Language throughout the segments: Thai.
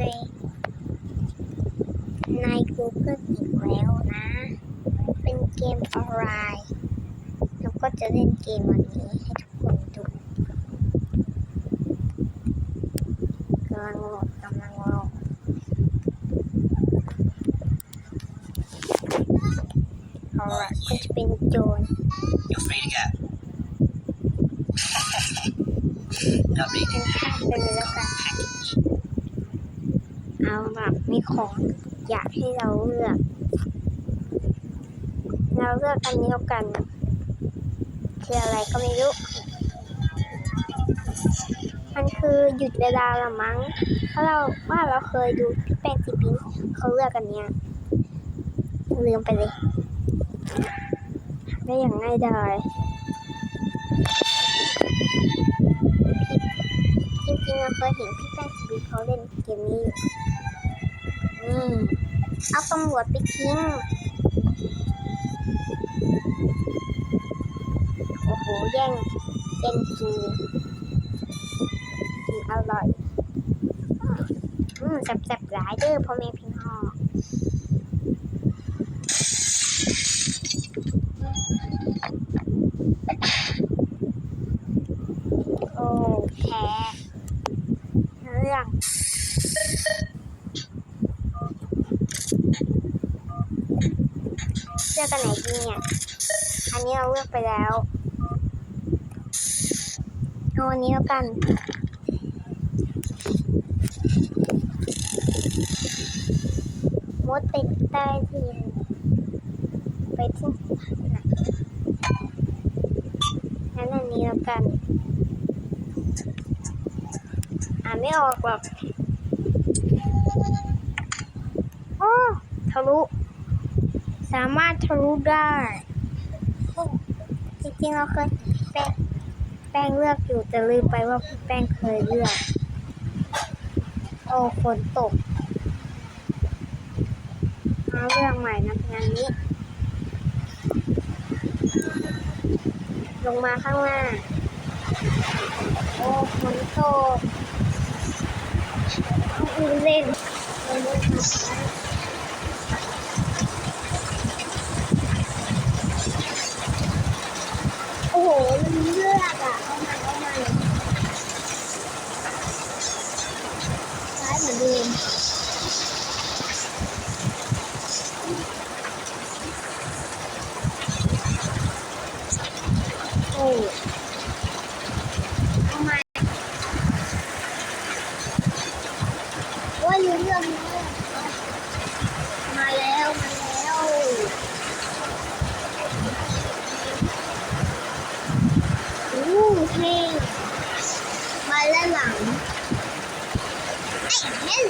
ในใน Google อีกแล้วนะ เป็นเกมออนไลน์แล้วก็จะเล่นเกมวันนี้ให้ทุกคนดูกำลังโหลดกำลังโหลดเอาละก็จะเป็นโจร You're free to go. Not me. เป็นภาพไปเลยแล้วกัน เอาแบบมีของอยากให้เราเลือก เราเลือกอันนี้แล้วกันคืออะไรก็ไม่รู้ มันคือหยุดเวลาละมั้งเพราะเราว่าเราเคยดูพี่แป้งจีบินเขาเลือกกันเนี้ยลืมไปเลย ได้อย่างง่ายดาย ริงๆเราเคยเห็นพี่แป้งจีเขาเล่นเกมนี้อยู่อืมเอาตำรวจไปทิ้ง โอ้โหแย่งแย่งกินกินอร่อย อืมแซ่บๆหลายเด้อพ่อแม่พี่น้องโอ้แพ้เรื่อง เลือกกันไหนดีเนี่ย อันนี้เราเลือกไปแล้วเอาอันนี้แล้วกัน มดติดใต้ดินไปที่ไหนงั้นอันนี้แล้วกัน อ่านไม่ออกหรอกโอ้ทะลุามารถทะลุได้ จริงๆเราเคยแป้งแป้งเลือกอยู่แต่ลืมไปว่าแป้งเคยเลือก โอ้ฝนตกเอาเรื่องใหม่นะงานนี้ ลงมาข้างล่างโอ้ฝนตกเอาอื่นเล่นเอาเล่นมาโอ้โหลืมเลือกอะ เอาใหม่เอาใหม่ ซ้ายเหมือนเดิม โอ้ทำไมว่าลืมเรื่องนี้มาแล้วมาแล้วอู้เท่มาแล้วหลังไอ้เม่น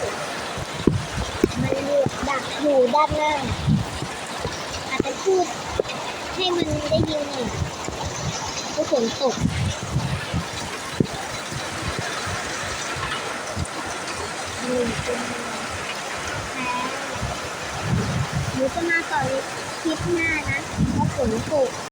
มันเหลื อยู่ด้านหน้าอาจจะพูดให้มันได้ยินหน่อยก็ฝนตกหนึ่งเป็นแพ้หนูจะมาต่อคลิปหน้านะเพราะฝนตก